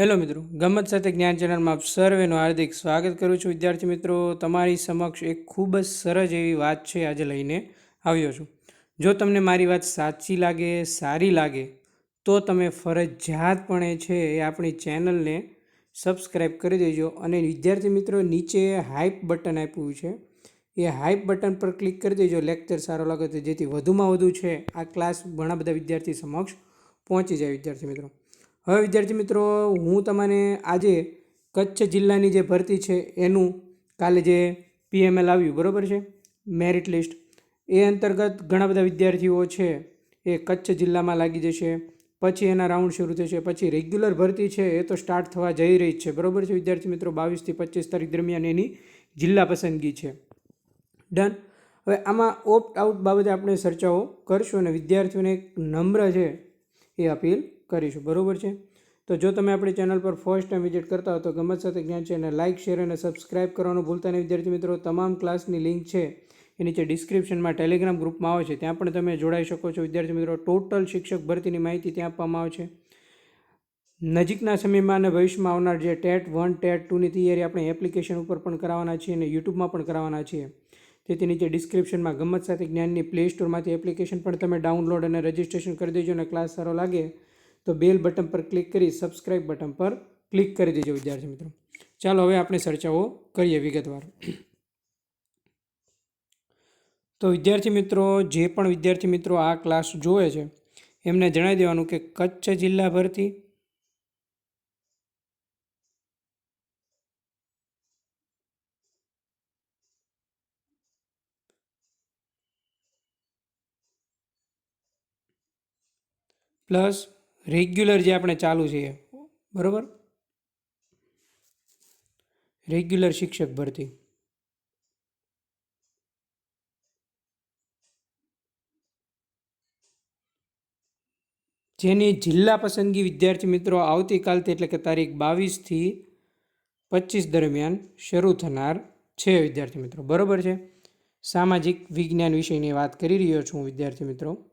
Hello મિત્રો, ગમત સાથે જ્ઞાન ચેનલમાં આપ સર્વેનું હાર્દિક સ્વાગત કરું છું. વિદ્યાર્થી મિત્રો, તમારી સમક્ષ એક ખૂબ જ સરસ એવી વાત છે આજે લઈને આવ્યો છું. જો તમને મારી વાત સાચી લાગે, સારી લાગે, તો તમે ફરજિયાતપણે છે એ આપણી ચેનલને સબસ્ક્રાઈબ કરી દેજો. અને વિદ્યાર્થી મિત્રો, નીચે હાઇપ બટન આપ્યું છે. એ હાઇપ બટન પર ક્લિક કરી દેજો. લેક્ચર સારો લાગે તો જેથી વધુમાં વધુ છે આ ક્લાસ ઘણા બધા વિદ્યાર્થી સમક્ષ પહોંચી જાય. વિદ્યાર્થી મિત્રો હવે, વિદ્યાર્થી મિત્રો, હું તમને આજે કચ્છ જિલ્લાની જે ભરતી છે, એનું કાલે જે પીએમએલ આવ્યું, બરાબર છે? મેરિટ લિસ્ટ એ અંતર્ગત ઘણા બધા વિદ્યાર્થીઓ છે, એ કચ્છ જિલ્લામાં લાગી જશે. પછી એના રાઉન્ડ શરૂ થશે. પછી રેગ્યુલર ભરતી છે, એ તો સ્ટાર્ટ થવા જઈ રહી છે. બરાબર છે, વિદ્યાર્થી મિત્રો? બાવીસથી પચીસ તારીખ દરમિયાન એની જિલ્લા પસંદગી છે. ડન હવે, આમાં ઓપ્ટ આઉટ બાબતે આપણે ચર્ચાઓ કરશું અને વિદ્યાર્થીઓને એક નમ્ર છે એ અપીલ કરીશું, બરાબર છે? તો જો તમે આપણી ચેનલ પર ફર્સ્ટ ટાઈમ વિઝિટ કરતા હો તો ગમત સાથે જ્ઞાન છે અને લાઇક શેર અને સબસ્ક્રાઇબ કરવાનું ભૂલતા નહીં. વિદ્યાર્થી મિત્રો, તમામ ક્લાસની લિંક છે એ નીચે ડિસ્ક્રિપ્શનમાં ટેલિગ્રામ ગ્રુપમાં આવે છે. ત્યાં પણ તમે જોડાઈ શકો છો. વિદ્યાર્થી મિત્રો ટોટલ શિક્ષક ભરતીની માહિતી ત્યાં આપવામાં આવે છે. નજીકના સમયમાં અને ભવિષ્યમાં આવનાર જે ટેટ વન, ટેટ ટુની તૈયારી આપણે એપ્લિકેશન ઉપર પણ કરાવવાના છીએ અને યુટ્યુબમાં પણ કરાવવાના છીએ. તેથી નીચે ડિસ્ક્રિપ્શનમાં ગમત સાથે જ્ઞાનની પ્લે સ્ટોરમાંથી એપ્લિકેશન પણ તમે ડાઉનલોડ અને રજિસ્ટ્રેશન કરી દેજો અને ક્લાસ સારો લાગે. તો બેલ બટન પર ક્લિક કરી સબસ્ક્રાઇબ બટન પર ક્લિક કરી દેજો, વિદ્યાર્થી મિત્રો. ચાલો હવે આપણે ચર્ચાઓ કરીએ વિગતવાર. તો વિદ્યાર્થી મિત્રો, જે પણ વિદ્યાર્થી મિત્રો આ ક્લાસ જોવે છે, એમને જણાવી દેવાનું કે કચ્છ જિલ્લા ભરતી. પ્લસ રેગ્યુલર જે આપણે ચાલુ છીએ બરાબર? રેગ્યુલર શિક્ષક ભરતી. જેની જિલ્લા પસંદગી વિદ્યાર્થી મિત્રો આવતીકાલથી એટલે કે તારીખ બાવીસથી પચીસ દરમિયાન શરૂ થનાર છે વિદ્યાર્થી મિત્રો. બરાબર છે? સામાજિક વિજ્ઞાન વિષયની વાત કરી રહ્યો છું વિદ્યાર્થી મિત્રો.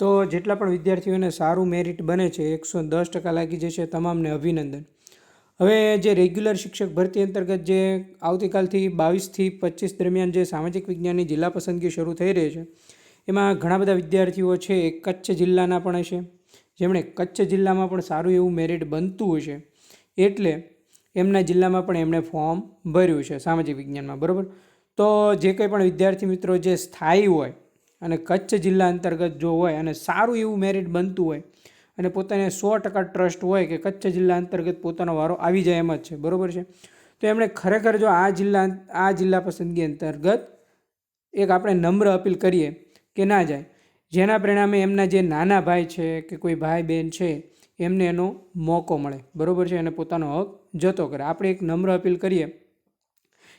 તો જેટલા પણ વિદ્યાર્થીઓને સારું મેરિટ બને છે, એકસો દસ ટકા લાગી જશે તમામને અભિનંદન. હવે જે રેગ્યુલર શિક્ષક ભરતી અંતર્ગત જે આવતીકાલથી બાવીસથી પચીસ દરમિયાન જે સામાજિક વિજ્ઞાનની જિલ્લા પસંદગી શરૂ થઈ રહી છે, એમાં ઘણા બધા વિદ્યાર્થીઓ છે એ કચ્છ જિલ્લાના પણ હશે. જેમણે કચ્છ જિલ્લામાં પણ સારું એવું મેરિટ બનતું હશે. એટલે એમના જિલ્લામાં પણ એમણે ફોર્મ ભર્યું છે સામાજિક વિજ્ઞાનમાં, બરાબર? તો જે કંઈ પણ વિદ્યાર્થી મિત્રો જે સ્થાયી હોય અને કચ્છ જિલ્લા અંતર્ગત જો હોય અને સારું એવું મેરિટ બનતું હોય અને પોતાને સો ટકા ટ્રસ્ટ હોય કે કચ્છ જિલ્લા અંતર્ગત પોતાનો વારો આવી જાય એમ જ છે. બરાબર છે? તો એમણે ખરેખર જો આ જિલ્લા આ જિલ્લા પસંદગી અંતર્ગત એક આપણે નમ્ર અપીલ કરીએ કે ના જાય. જેના પરિણામે એમના જે નાના ભાઈ છે કે કોઈ ભાઈ બહેન છે, એમને એનો મોકો મળે. બરાબર છે? અને પોતાનો હક જતો કરે. આપણે એક નમ્ર અપીલ કરીએ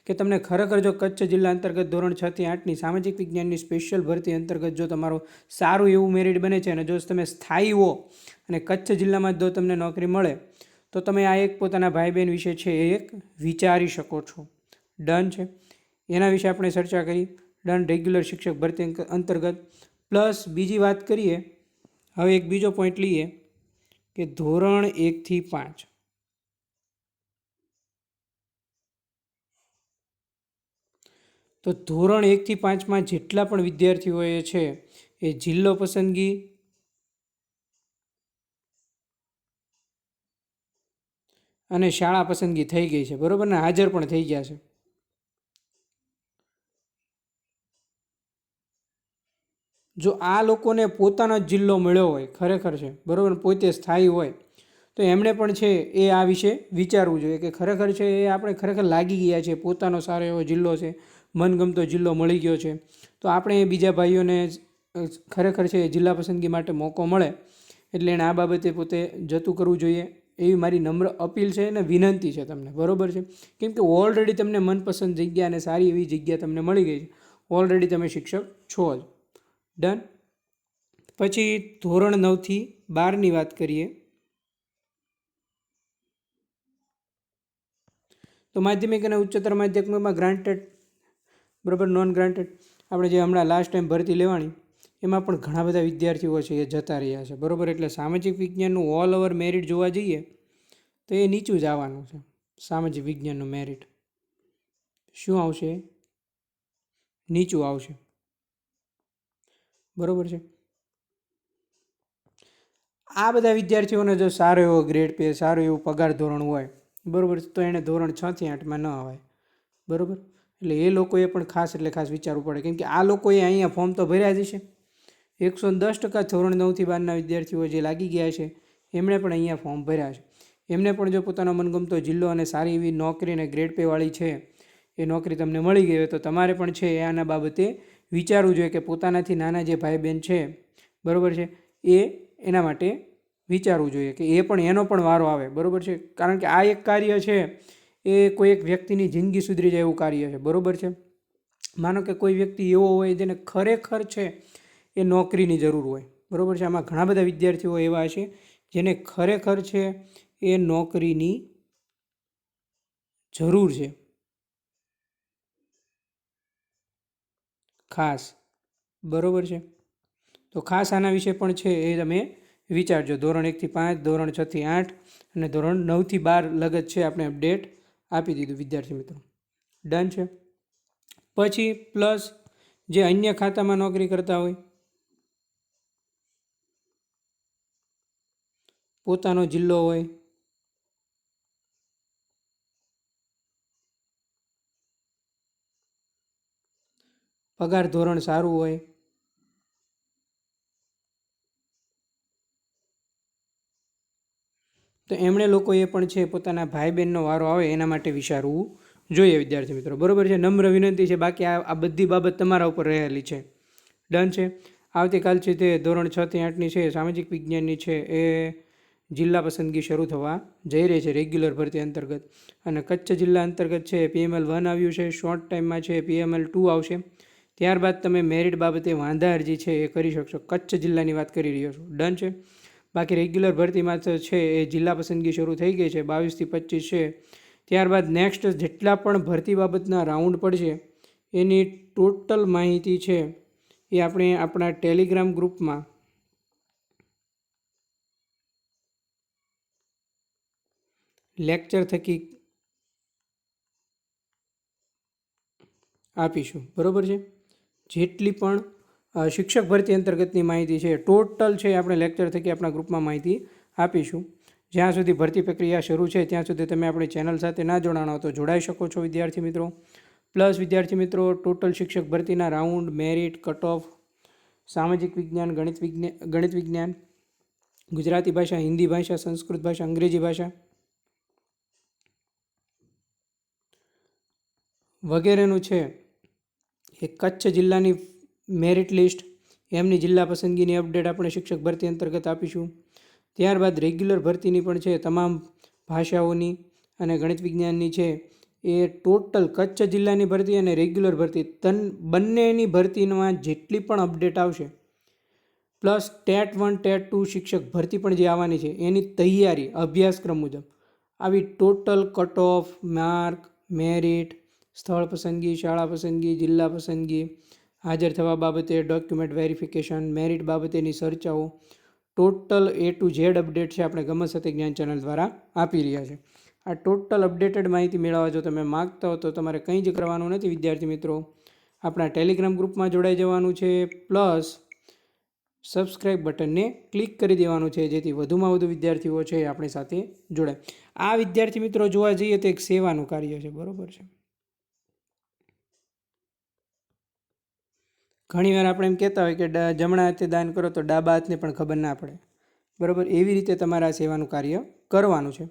કે તમને ખરેખર જો કચ્છ જિલ્લા અંતર્ગત ધોરણ છ થી આઠની સામાજિક વિજ્ઞાનની સ્પેશિયલ ભરતી અંતર્ગત જો તમારો સારું એવું મેરિટ બને છે અને જો તમે સ્થાયી હો અને કચ્છ જિલ્લામાં જો તમને નોકરી મળે, તો તમે આ એક પોતાના ભાઈ બહેન વિશે છે એ એક વિચારી શકો છો. ડન છે. એના વિશે આપણે ચર્ચા કરી. ડન રેગ્યુલર શિક્ષક ભરતી અંતર્ગત. પ્લસ બીજી વાત કરીએ. હવે એક બીજો પોઈન્ટ લઈએ કે ધોરણ એકથી પાંચ. તો ધોરણ એકથી પાંચમાં જેટલા પણ વિદ્યાર્થીઓએ છે, એ જિલ્લો પસંદગી, અને શાળા પસંદગી થઈ ગઈ છે. બરાબર ને? હાજર પણ થઈ ગયા છે. જો આ લોકોને પોતાનો જ જિલ્લો મળ્યો હોય, ખરેખર છે. બરાબર પોતે સ્થાયી હોય. તો એમણે પણ છે એ આ વિશે વિચારવું જોઈએ કે ખરેખર છે એ આપણે ખરેખર લાગી ગયા છે, પોતાનો સારો એવો જિલ્લો છે, મનગમતો જિલ્લો મળી ગયો છે. તો આપણે બીજા ભાઈઓને ખરેખર છે એ જિલ્લા પસંદગી માટે મોકો મળે એટલે એણે આ બાબતે પોતે જતું કરવું જોઈએ એવી મારી નમ્ર અપીલ છે અને વિનંતી છે તમને. બરાબર છે? કેમ કે ઓલરેડી તમને મનપસંદ જગ્યા અને સારી એવી જગ્યા તમને મળી ગઈ છે. ઓલરેડી તમે શિક્ષક છો જ. ડન? પછી ધોરણ નવથી બારની વાત કરીએ. તો માધ્યમિક અને ઉચ્ચતર માધ્યમિકમાં ગ્રાન્ટેડ બરાબર નોન ગ્રાન્ટેડ આપણે જે હમણાં લાસ્ટ ટાઈમ ભરતી લેવાની, એમાં પણ ઘણા બધા વિદ્યાર્થીઓ છે એ જતા રહ્યા છે. બરાબર, એટલે સામાજિક વિજ્ઞાનનું ઓલ ઓવર મેરિટ જોવા જઈએ, તો એ નીચું જ આવવાનું છે, સામાજિક વિજ્ઞાનનું મેરિટ શું આવશે? નીચું આવશે. બરાબર છે? આ બધા વિદ્યાર્થીઓને જો સારો એવો ગ્રેડ પે સારો એવું પગાર ધોરણ હોય બરાબર તો એણે ધોરણ છથી આઠમાં ન અવાય. બરાબર? એટલે એ લોકોએ પણ ખાસ એટલે ખાસ વિચારવું પડે. કેમ કે આ લોકોએ અહીંયા ફોર્મ તો ભર્યા જ છે એકસો દસ ટકા ધોરણ નવથી બારના વિદ્યાર્થીઓ જે લાગી ગયા છે, એમણે પણ અહીંયા ફોર્મ ભર્યા છે. એમને પણ જો પોતાનો મનગમતો જિલ્લો અને સારી એવી નોકરી અને ગ્રેડ પેવાળી છે, એ નોકરી તમને મળી ગઈ હોય તો તમારે પણ છે એ આના બાબતે વિચારવું જોઈએ કે પોતાનાથી નાના જે ભાઈ બહેન છે, બરાબર છે, એ એના માટે વિચારવું જોઈએ કે એ પણ એનો પણ વારો આવે. બરાબર છે? કારણ કે આ એક કાર્ય છે, એ કોઈ એક વ્યક્તિની જિંદગી સુધરી જાય એવું કાર્ય છે. બરાબર છે? માનો કે કોઈ વ્યક્તિ એવો હોય જેને ખરેખર છે, એ નોકરીની જરૂર હોય. બરાબર છે? આમાં ઘણા બધા વિદ્યાર્થીઓ એવા છે, જેને ખરેખર છે, એ નોકરીની જરૂર છે. ખાસ. બરાબર છે? તો ખાસ આના વિશે પણ છે એ તમે વિચારજો. ધોરણ એકથી પાંચ, ધોરણ છથી આઠ અને ધોરણ નવથી બાર લગત છે આપણે અપડેટ આપી દીધું વિદ્યાર્થી મિત્રો. ડન છે. પછી પ્લસ જે અન્ય ખાતામાં નોકરી કરતા હોય, પોતાનો જિલ્લો હોય, પગાર ધોરણ સારું હોય તો એમણે લોકોએ પણ છે પોતાના ભાઈ બહેનનો વારો આવે એના માટે વિચારવું જોઈએ, વિદ્યાર્થી મિત્રો. બરાબર છે? નમ્ર વિનંતી છે. બાકી આ આ બધી બાબત તમારા ઉપર રહેલી છે. ડન છે. આવતીકાલ છે તે ધોરણ છ થી આઠની છે, સામાજિક વિજ્ઞાનની છે. એ જિલ્લા પસંદગી શરૂ થવા જઈ રહી છે રેગ્યુલર ભરતી અંતર્ગત. અને કચ્છ જિલ્લા અંતર્ગત છે પીએમએલ વન આવ્યું છે. શોર્ટ ટાઈમમાં છે પીએમએલ ટુ આવશે. ત્યારબાદ તમે મેરિટ બાબતે વાંધા અરજી છે એ કરી શકશો. કચ્છ જિલ્લાની વાત કરી રહ્યો છું. ડન છે. બાકી રેગ્યુલર ભરતીમાં તો છે એ જિલ્લા પસંદગી શરૂ થઈ ગઈ છે બાવીસથી પચીસ છે. ત્યારબાદ નેક્સ્ટ જેટલા પણ ભરતી બાબતના રાઉન્ડ પડશે, એની ટોટલ માહિતી છે એ આપણે આપણા ટેલિગ્રામ ગ્રુપમાં લેક્ચર થકી આપીશું. બરાબર છે? જેટલી પણ શિક્ષક ભરતી અંતર્ગતની માહિતી છે. ટોટલ છે, આપણે લેક્ચર થકી આપણા ગ્રુપમાં માહિતી આપીશું. જ્યાં સુધી ભરતી પ્રક્રિયા શરૂ છે, ત્યાં સુધી તમે આપણી ચેનલ સાથે ના જોડાણો તો જોડાઈ શકો છો, વિદ્યાર્થી મિત્રો. પ્લસ, વિદ્યાર્થી મિત્રો, ટોટલ શિક્ષક ભરતીના રાઉન્ડ, મેરિટ, કટ ઓફ, સામાજિક વિજ્ઞાન, ગણિત વિજ્ઞાન ગણિત વિજ્ઞાન, ગુજરાતી ભાષા, હિન્દી ભાષા, સંસ્કૃત ભાષા, અંગ્રેજી ભાષા વગેરેનું છે. એ કચ્છ જિલ્લાની મેરિટ લિસ્ટ એમની જિલ્લા પસંદગીની અપડેટ આપણે શિક્ષક ભરતી અંતર્ગત આપીશું. ત્યારબાદ રેગ્યુલર ભરતીની પણ છે તમામ ભાષાઓની અને ગણિત વિજ્ઞાનની છે. એ ટોટલ કચ્છ જિલ્લાની ભરતી અને રેગ્યુલર ભરતી તન બંનેની ભરતીમાં જેટલી પણ અપડેટ આવશે. Plus TET one, TET two શિક્ષક ભરતી પણ જે આવવાની છે એની તૈયારી, અભ્યાસક્રમ મુજબ. આવી total cut off mark merit સ્થળ પસંદગી, શાળા પસંદગી, જિલ્લા પસંદગી હાજર થવા બાબતે ડોક્યુમેન્ટ વેરિફિકેશન મેરિટ બાબતેની ચર્ચાઓ total A to Z update છે આપણે ગમત સાથે જ્ઞાન ચેનલ દ્વારા આપી રહ્યા છે. આ ટોટલ અપડેટેડ માહિતી મેળવવા જો તમે માગતા હો તો તમારે કંઈ જ કરવાનું નથી, વિદ્યાર્થી મિત્રો. આપણા ટેલિગ્રામ ગ્રુપમાં જોડાઈ જવાનું છે પ્લસ સબસ્ક્રાઇબ બટનને ક્લિક કરી દેવાનું છે, જેથી વધુમાં વધુ વિદ્યાર્થીઓ છે આપણી સાથે જોડાય. આ વિદ્યાર્થી મિત્રો, જોવા જઈએ તો એક સેવાનું કાર્ય છે, બરાબર છે. ઘણીવાર આપણે એમ કહેતા હોય કે જમણા હાથે દાન કરો તો ડાબા હાથને પણ ખબર ના પડે. બરાબર? એવી રીતે તમારે આ સેવાનું કાર્ય કરવાનું છે.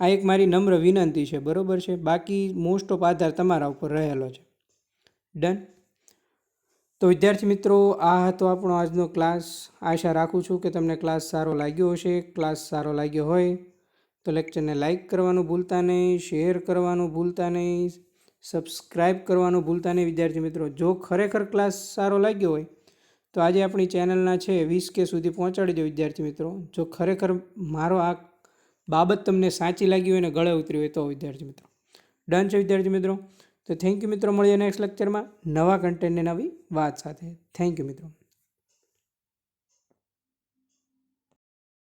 આ એક મારી નમ્ર વિનંતી છે, બરાબર છે? બાકી મોસ્ટ ઓફ આધાર તમારા ઉપર રહેલો છે. ડન તો વિદ્યાર્થી મિત્રો, આ હતો આપણો આજનો ક્લાસ આશા રાખું છું કે તમને ક્લાસ સારો લાગ્યો હશે. ક્લાસ સારો લાગ્યો હોય તો લેક્ચરને લાઇક કરવાનું ભૂલતા નહીં શેર કરવાનું ભૂલતા નહીં. સબસ્ક્રાઈબ કરવાનું ભૂલતા નહીં, વિદ્યાર્થી મિત્રો. જો ખરેખર ક્લાસ સારો લાગ્યો હોય, તો આજે આપણી ચેનલના છે વીસ કે સુધી પહોંચાડી દો વિદ્યાર્થી મિત્રો. જો ખરેખર મારો આ બાબત તમને સાચી લાગી હોય ને ગળે ઉતરી હોય, તો વિદ્યાર્થી મિત્રો. ડન છે, વિદ્યાર્થી મિત્રો. તો થેન્ક યુ મિત્રો. મળીએ નેક્સ્ટ લેક્ચરમાં નવા કન્ટેન્ટની નવી વાત સાથે. થેન્ક યુ મિત્રો.